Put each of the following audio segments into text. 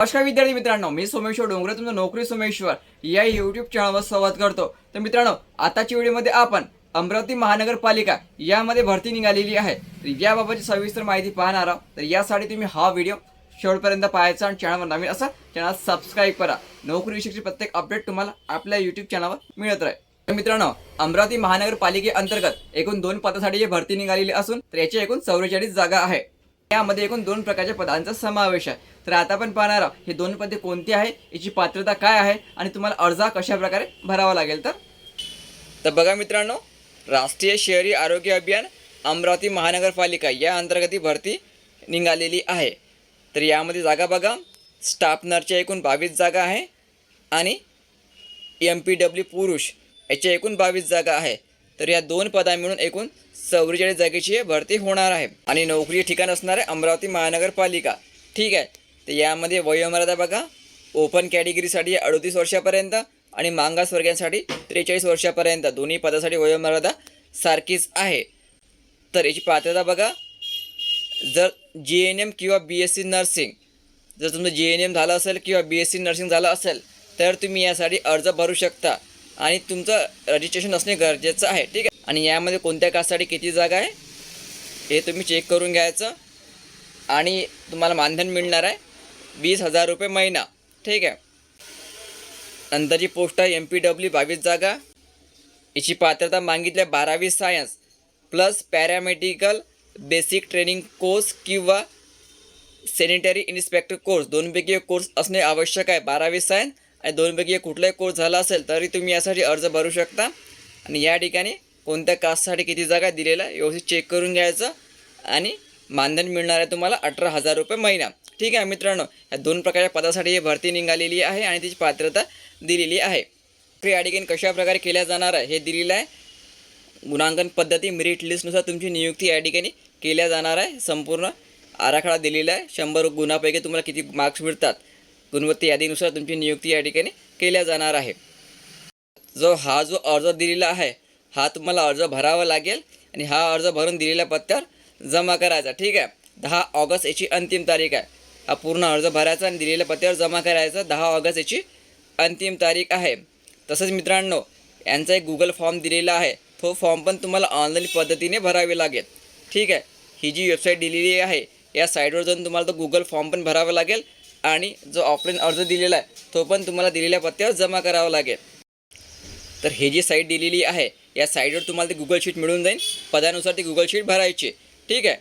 नमस्कार विद्यार्थी मित्रांनो मी सोमेश्वर डोंगरे तुमचं नोकरी सोमेश्वर या युट्यूब चॅनलवर संवाद करतो. तर मित्रांनो आताच्या व्हिडिओमध्ये आपण अमरावती महानगरपालिका यामध्ये भरती निघालेली आहे. तर याबाबतची सविस्तर माहिती पाहणार आहोत. तर यासाठी तुम्ही हा व्हिडिओ शेवटपर्यंत पाहायचा आणि चॅनलवर नवीन असा चॅनल सबस्क्राईब करा. नोकरी विषयीची प्रत्येक अपडेट तुम्हाला आपल्या युट्यूब चॅनलवर मिळत राहील. तर मित्रांनो अमरावती महानगरपालिकेअंतर्गत एकूण दोन पदासाठी ही भरती निघालेली असून तर याची एकूण चौवेचाळीस जागा आहे. यामध्ये एकूण दोन प्रकारच्या पदांचा समावेश आहे. तर आता आपण पाहणार आहोत हे दोन पदे कोणती आहे याची पात्रता काय आहे आणि तुम्हाला अर्ज कशा प्रकारे भरावा लागेल तर? तर बघा मित्रांनो राष्ट्रीय शहरी आरोग्य अभियान अमरावती महानगरपालिका या अंतर्गत भरती निघालेली आहे. तर यामध्ये जागा बघा स्टाफ नर्सच्या एकूण बावीस जागा आहे आणि एम पी डब्ल्यू पुरुष याच्या एकूण बावीस जागा आहे. तर या दोन पदा मिळून एकूण चौवेचाळीस जागेची भरती होणार आहे. आणि नोकरी ठिकाण असणार आहे अमरावती महानगरपालिका. ठीक आहे. तर यामध्ये वयोमर्यादा बघा. ओपन कॅटेगरीसाठी अडतीस वर्षापर्यंत आणि मागास वर्गांसाठी त्रेचाळीस वर्षापर्यंत. दोन्ही पदासाठी वयोमर्यादा सारखीच आहे. तर याची पात्रता बघा. जर जी एन एम किंवा बी एस सी नर्सिंग जर तुमचं जी एन एम झालं असेल किंवा बी एस सी नर्सिंग झालं असेल तर तुम्ही यासाठी अर्ज भरू शकता. आणि तुमचं रजिस्ट्रेशन असणे गरजेचं आहे ठीक आहे? आणि यामध्ये कोणत्या कास्टसाठी किती जागा आहे हे तुम्ही चेक करून घ्यायचं. आणि तुम्हाला मानधन मिळणार आहे वीस हजार रुपये महिना ठीक आहे? नंतरची पोस्ट आहे एम पी डब्ल्यू बावीस जागा. याची पात्रता मागितल्या बारावी science plus paramedical basic training course किंवा सॅनिटरी इन्स्पेक्टर कोर्स दोनपैकी एक कोर्स असणे आवश्यक आहे बारावी सायन्स आणि दोनपैकी एक कुठलाही कोर्स झाला असेल तरी तुम्ही यासाठी अर्ज भरू शकता. आणि या ठिकाणी कोणत्या कास्टसाठी किती जागा दिलेला आहे व्यवस्थित चेक करून घ्यायचं. आणि मानधन मिळणार आहे तुम्हाला अठरा हजार रुपये महिना. ठीक आहे मित्रांनो या दोन प्रकारच्या पदासाठी ही भरती निघालेली आहे आणि त्याची पात्रता दिलेली आहे. तर या ठिकाणी कशाप्रकारे केल्या जाणार आहे हे दिलेलं आहे. गुणांकन पद्धती मेरिट लिस्टनुसार तुमची नियुक्ती या ठिकाणी केल्या जाणार आहे. संपूर्ण आराखडा दिलेला आहे. शंभर गुणापैकी तुम्हाला किती मार्क्स मिळतात. गुणवत्ता यादीनुसार तुमची नियुक्ती या ठिकाणी केल्या जाणार आहे. जो हा जो अर्ज दिलेला आहे हा तुम्हाला अर्ज भरावा लागेल आणि हा अर्ज भरून दिलेल्या पत्त्यावर जमा करायचा. ठीक आहे? दहा ऑगस्ट याची अंतिम तारीख आहे. हा पूर्ण अर्ज भरायचा आणि दिलेल्या पत्त्यावर जमा करायचा. दहा ऑगस्ट याची अंतिम तारीख आहे. तसंच मित्रांनो यांचा एक गुगल फॉर्म दिलेला आहे. तो फॉर्म पण तुम्हाला ऑनलाईन पद्धतीने भरावे लागेल. ठीक आहे? ही जी वेबसाईट दिलेली आहे या साईटवर जाऊन तुम्हाला तो गुगल फॉर्म पण भरावा लागेल. आणि जो ऑफलाईन अर्ज दिलेला आहे तो पण तुम्हाला दिलेल्या पत्त्यावर जमा करावा लागेल. तर हे जी साईट दिलेली आहे या साईटवर तुम्हाला ते गुगल शीट मिळून जाईल. पदानुसार ती गुगल शीट भरायची. ठीक आहे?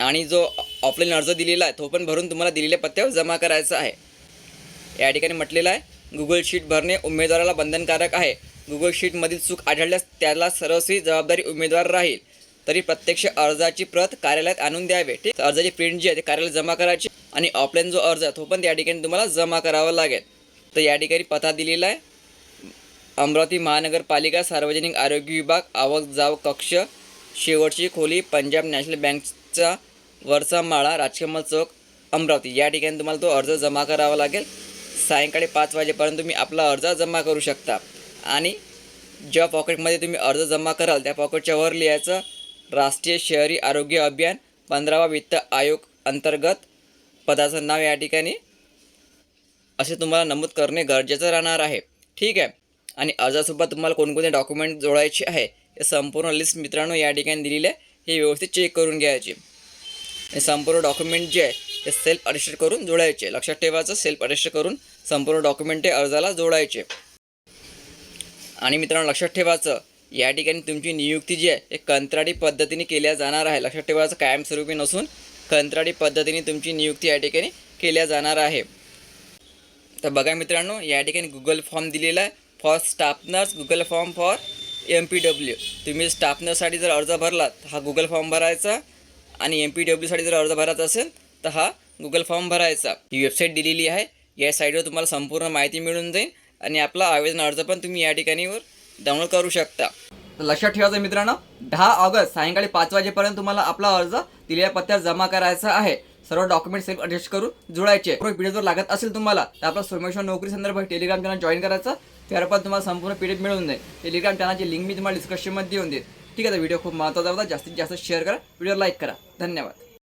आणि जो ऑफलाईन अर्ज दिलेला आहे तो पण भरून तुम्हाला दिलेल्या पत्त्यावर जमा करायचा आहे. या ठिकाणी म्हटलेलं आहे गुगल शीट भरणे उमेदवाराला बंधनकारक आहे. गुगल शीटमधील चूक आढळल्यास त्याला सर्वस्वी जबाबदारी उमेदवार राहील. तरी प्रत्यक्ष अर्जाची प्रत कार्यालयात आणून द्यावे. ठीक? अर्जाची प्रिंट जी आहे ते कार्यालयात जमा करायची. आणि ऑफलाईन जो अर्ज आहे तो पण त्या ठिकाणी तुम्हाला जमा करावा लागेल. तर या ठिकाणी पत्ता दिलेला आहे. अमरावती महानगरपालिका सार्वजनिक आरोग्य विभाग आवक जाव कक्ष शेवटची खोली पंजाब नॅशनल बँकचा वरचा माळा राजकमल चौक अमरावती. या ठिकाणी तुम्हाला तो अर्ज जमा करावा लागेल. सायंकाळी पाच वाजेपर्यंत तुम्ही आपला अर्ज जमा करू शकता. आणि ज्या पॉकेटमध्ये तुम्ही अर्ज जमा कराल त्या पॉकेटच्या वर लिहायचं राष्ट्रीय शहरी आरोग्य अभियान पंधरावा वित्त आयोग अंतर्गत पदाचं नाव या ठिकाणी असे तुम्हाला नमूद करणे गरजेचं राहणार आहे. ठीक आहे? आणि अर्जासोबत तुम्हाला कोणकोणते डॉक्युमेंट जोडायचे आहे हे संपूर्ण लिस्ट मित्रांनो या ठिकाणी दिलेली आहे. हे व्यवस्थित चेक करून घ्यायचे. हे संपूर्ण डॉक्युमेंट जे आहे ते सेल्फ अटेस्टेड करून जोडायचे. लक्षात ठेवायचं सेल्फ अटेस्टेड करून संपूर्ण डॉक्युमेंट ते अर्जाला जोडायचे. आणि मित्रांनो लक्षात ठेवायचं या ठिकाणी तुमची नियुक्ती जी आहे हे कंत्राटी पद्धतीने केल्या जाणार आहे. लक्षात ठेवायचं कायमस्वरूपी नसून कंत्राटी पद्धतीने तुमची नियुक्ती या ठिकाणी केल्या जाणार आहे. तर बघा मित्रांनो या ठिकाणी गुगल फॉर्म दिलेला आहे. For staff nurse Google form for M P W तुम्ही स्टाफनर्ससाठी जर अर्ज भरलात हा गुगल फॉर्म भरायचा आणि एम पी डब्ल्यूसाठी जर अर्ज भरायचा असेल तर हा गुगल फॉर्म भरायचा. ही वेबसाईट दिलेली आहे. या साईटवर तुम्हाला संपूर्ण माहिती मिळून जाईल आणि आपला आवेदन अर्ज पण तुम्ही या ठिकाणीवर डाउनलोड करू शकता. तर लक्षात ठेवायचं मित्रांनो दहा ऑगस्ट सायंकाळी पाच वाजेपर्यंत तुम्हाला आपला अर्ज दिलेल्या पत्त्यावर जमा करायचा आहे. सर्व डॉक्युमेंट सेल्फ अटेस्ट करून जुळायचे. पीडीएफ जर लागत असेल तुम्हाला तर आपला सोमेश्वर नोकरी संदर्भात टेलिग्राम चॅनल जॉईन करायचं. त्यावर पण तुम्हाला संपूर्ण पीडीएफ मिळून जाईल. टेलिग्राम चॅनलची लिंक मी तुम्हाला डिस्क्रिप्शनमध्ये देऊन देईल ठीक आहे तर व्हिडिओ खूप महत्त्वाचा होता. जास्तीत जास्त शेअर करा. व्हिडिओ लाईक करा. धन्यवाद.